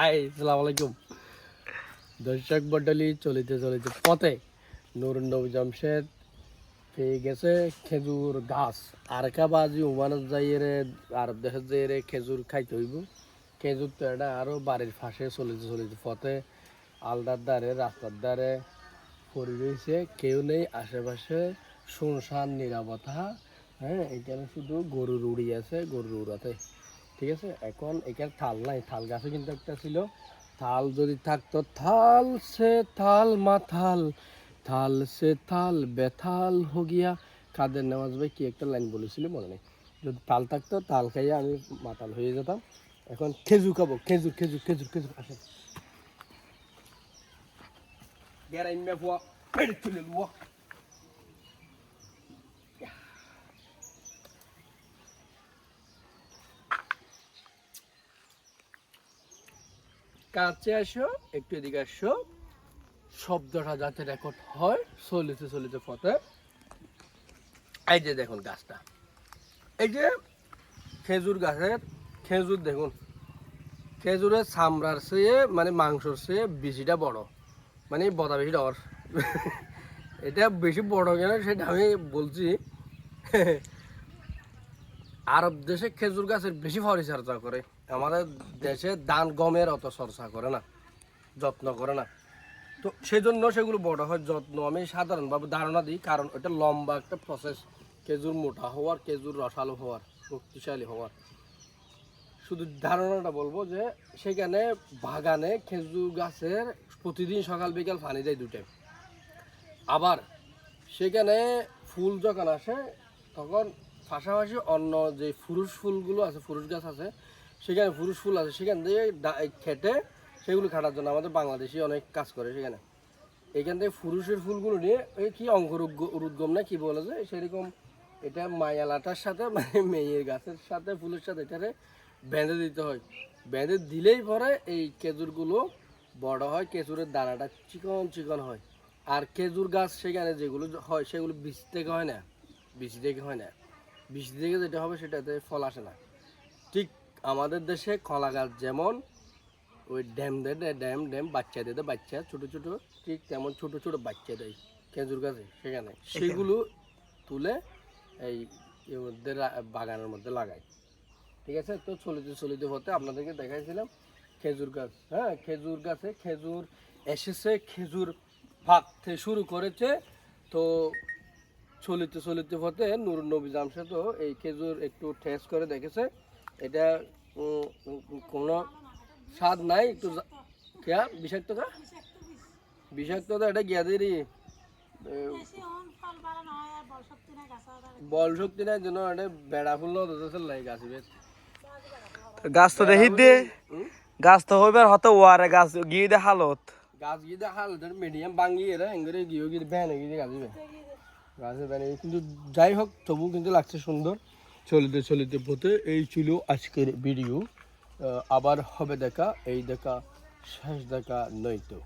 High, সালাম আলাইকুম। দর্শক মন্ডলী চলিতে চলিতে পথে নুরুন নবী জামশেদ পেয়ে গেছে খেজুর গাছ। আর বাজি উমানত যাই রে আরব দেশে যাই রে খেজুর খাইতে হইব। খেজুর তো এটা আরও বাড়ির পাশে চলিতে চলিতে পথে আলদার দ্বারে, রাস্তার দ্বারে রয়েছে। কেউ নেই, আশেপাশে শুনশান, নিরাপত্তা হ্যাঁ এখানে শুধু গরুর উড়ি আছে, গরুর উড়াতে। ঠিক আছে? এখন এখানে থাল নাই, থাল গাছে কিন্তু একটা ছিল। থাল যদি থাকতো, থাল সে থাল মাথাল থাল সে থাল বেথাল হো গিয়া। নেওয়াজ ভাই কি একটা লাইন বলেছিল মনে নেই? যদি তাল থাকতো তাল খাইয়ে আমি মাতাল হয়ে যেতাম। এখন খেজুর খাব, খেজুর খেজুর খেজুর খেজুর, আসেন। Gerain med কাছে আসো, একটু এদিকে আসো। শব্দটা যাতে রেকর্ড হয়, চলিতে চলিতে পথে। এই যে দেখুন গাছটা। এই যে খেজুর গাছের, খেজুর দেখুন। খেজুরের চামড়ার চেয়ে মানে মাংসর চেয়ে বেশিটা বড়। মানে বদা বেশি ডর এটা বেশি বড় কেন সেটা আমি বলছি। আরব দেশে খেজুর গাছের বেশি পরিচর্যা করে। আমাদের দেশে ধান গমের অত চর্চা করে না, যত্ন করে না। তো সেই জন্য সেগুলো বড় হয়, যত্ন আমি সাধারণভাবে ধারণা দিই, কারণ এটা লম্বা একটা প্রসেস খেজুর মোটা হওয়ার, খেজুর রসালো হওয়ার, শক্তিশালী হওয়ার। শুধু ধারণাটা বলব যে, সেখানে বাগানে খেজুর গাছের প্রতিদিন সকাল বিকাল পানি দেয় দুটে। আবার সেখানে ফুল যখন আসে, তখন পাশাপাশি অন্য যে ফুরুষ ফুলগুলো আছে, ফুরুষ গাছ আছে, সেখানে ফুরুষ ফুল আছে, সেখান থেকে খেটে সেগুলো খাটার জন্য আমাদের বাংলাদেশি অনেক কাজ করে সেখানে। এখান থেকে ফুরুষের ফুলগুলো নিয়ে ওই কি অঙ্কুর উদ্গম না কি বলে যে, সেরকম এটা মায়ালাটার সাথে মানে মেয়ের গাছের সাথে, ফুলের সাথে এটারে বেঁধে দিতে হয়। বেঁধে দিলেই পরে এই খেজুরগুলো বড় হয়, খেজুরের দানাটা চিকন চিকন হয়। আর খেজুর গাছ সেখানে যেগুলো হয়, সেগুলো বীজ থেকে হয় না, বীজ থেকে হয় না। বীজ থেকে যেটা হবে সেটাতে ফল আসে না। ঠিক আমাদের দেশে কলা গাছ যেমন ওই ড্যাম দেয় ড্যাম ড্যাম বাচ্চা দেয় বাচ্চা ছোট ছোট ঠিক তেমন ছোট ছোট বাচ্চা দেয় খেজুর গাছে সেখানে। সেগুলো তুলে এই মধ্যে বাগানের মধ্যে লাগায়। ঠিক আছে? তো চলিতে চলিতে হতে আপনাদেরকে দেখাইছিলাম খেজুর গাছ হ্যাঁ? খেজুর গাছে খেজুর এসেছে খেজুর পাকতে শুরু করেছে। তো চলিতে চলিতে হতে নুর নবী জামশে তো এই খেজুর একটু টেস্ট করে দেখেছে। এটা কোনো স্বাদ নাই একটু কেয়া বিষাক্ততা বিষাক্ততা এটা গিয়াদেরই বল শক্তি নাই জন্য এটা বেড়া ফুল লাই গাছ গাছ তো দেখি দে। গাছ তো হইবার হতো ওয়ারে গাছ গিয়ে দে হালত। গাছ গিয়ে হাল মিডিয়াম বাঙ্গি এরা এঙ্গরে গিয়ে গিয়ে ব্যান গিয়ে গাছ কিন্তু যাই হোক, তবু কিন্তু লাগছে সুন্দর। চলিতে চলিতে পথে এই ছিল আজকের ভিডিও আবার হবে দেখা। এই দেখা, শেষ দেখা নয়তো।